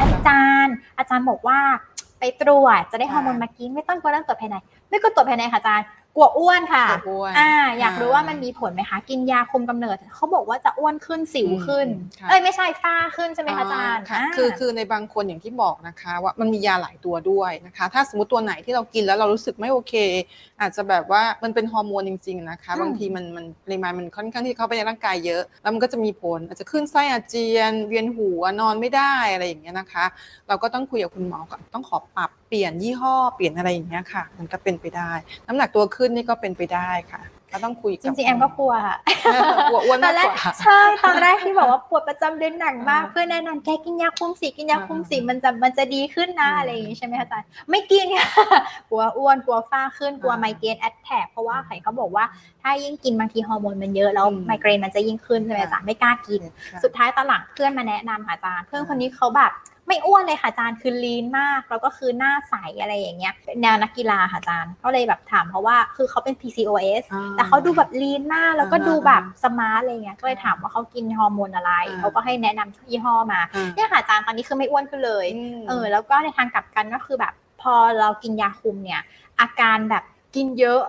อาจารย์ อาจารย์บอกว่าไปตรวจจะได้ค่ะฮอร์โมนมากินไม่ต้องกลัวเรื่องตรวจภายใน ไม่กลัวตรวจภายในค่ะอาจารย์ กลัวอ้วนค่ะกลัวอ้วนอ่าอยากรู้ว่าอ่ามัมันมีผลไหมคะ กินยาคุมกำเนิดเขาบอกว่าจะอ้วนขึ้นสิวขึ้นอืมค่ะเอ้ยไม่ใช่ฝ้าขึ้นใช่ไหมคะอาจารย์ค่ะอ่าคือคือในบางคนอย่างที่บอกนะคะ ว่ามันมียาหลายตัวด้วยนะคะ ถ้าสมมติตัวไหนที่เรากินแล้วเรารู้สึกไม่โอเค อาจจะแบบว่ามันเป็นฮอร์โมนจริง ๆ นะคะอืมบางทีมันมันปริมาณมันค่อนข้างที่เข้าไปในร่างกายเยอะ แล้วมันก็จะมีผล อาจจะขึ้นไส้อาเจียน เวียนหัวนอนไม่ได้อะไรอย่างเงี้ยนะคะ เราก็ต้องคุยกับคุณหมอก่อนต้องขอปรับเปลี่ยนยี่ห้อเปลี่ยนอะไรอย่างเงี้ยค่ะ มันก็เป็นไปได้ น้ำหนักตัวขึ้นนี่ก็เป็นไปได้ค่ะก็ต้องคุยจกับริงๆแอมก็กลัวค่ะกลัวอ้วนตอมานกแรกกว่าใช่ตอนแรกที่บอกว่าปวดประจำเดือนหนักมากอ่าเพื่อนแนะนำแกกินยาคุมสีกินยาคุมสีอ่ามัมันจะมันจะดีขึ้นนะอืมอะไรอย่างงี้ใช่ไหมคะอาจารย์ไม่กินค่ะกลัวอ้วนกลัวฝ้าขึ้นกลัวอ่าไมเกรนแอดแทกเพราะว่าใครเขาบอกว่าถ้ายิ่งกินบางทีฮอร์โมนมันเยอะแล้วอืมไมเกรนมันจะยิ่งขึ้นใช่ไหมอาจารย์ไม่กล้ากินค่ะสุดท้ายตอนหลังเพื่อนมาแนะนำค่ะอาจารย์เพื่อนอ่าคนนี้เขาแบบไม่อ้วนเลยค่ะอาจารย์คือลีนมาก แล้วก็คือหน้าใสอะไรอย่างเงี้ยเป็นแนวนักกีฬาค่ะอาจารย์ก็เลยแบบถามเพราะว่าคือเขาเป็น PCOS อ่แต่เขาดูแบบลีนมากแล้วก็อ่าดูแบบสมาร์ทอะไรเงี้ยก็เลยถามว่าเขากินฮอร์โมนอะไรอ่าเขาก็ให้แนะนำยี่ห้อมาอ่าเนี่ยค่ะอาจารย์ตอนนี้คือไม่อ้วนขึ้นเลยมเออแล้วก็ในทางกลับกันก็คือแบบพอเรากินยาคุมเนี่ย อาการแบบกินเยอะ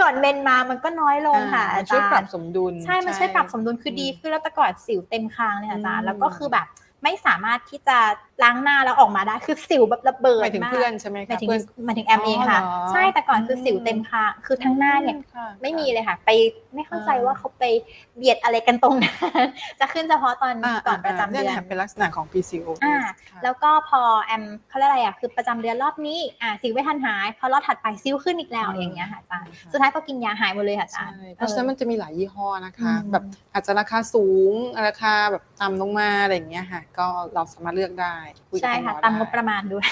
ก่อนเมนมามันก็น้อยลงค่ะอ่าอาช่วยจารปรับย์สมดุลใช่มันช่วยปรับสมดุลคือดีขึ้นแล้วแต่ก่อนสิวเต็มคางเลยค่ะอาจารย์อืมแล้วก็คือแบบไม่สามารถที่จะล้างหน้าแล้วออกมาได้คือสิวแบบระเบิดหมายถึงมากเพื่อนใช่ไหมหมายคะถึงเพื่อน หมายถึงแอมเองค่ะ อ๋อเหรอใช่แต่ก่อนคือสิวเต็มคางคือทั้งหน้าเนี่ยค่ะไม่มีเลยค่ะ ไปไม่เข้าใจอ่าว่าเขาไปเบียดอะไรกันตรงนั้น จะขึ้นเฉพาะตอนอ่าก่อนประจำเดือนยเป็นลักษณะของ PCOS อ่า ค่ะ แล้วก็พอแอมเขาเรียกอะไรอะคือประจำเดือนรอบนี้อ่าสิวไม่ทันหาย พอรอบถัดไปซิวขึ้นอีกแล้วอืม อย่างเงี้ยค่ะอาจารย์ค่ะสุดท้ายก็กินยาหายหมดเลยค่ะอาจาใช่รย์เพราะฉะนั้นมันจะมีหลายยี่ห้อนะคะอืมแบบอาจจะราคาสูงราคาแบบต่ำลงมาอะไรอย่างเงี้ยค่ะ ก็เราสามารถเลือกได้คุยกับใช่ณหมค่ะอตามได้งบประมาณด้วย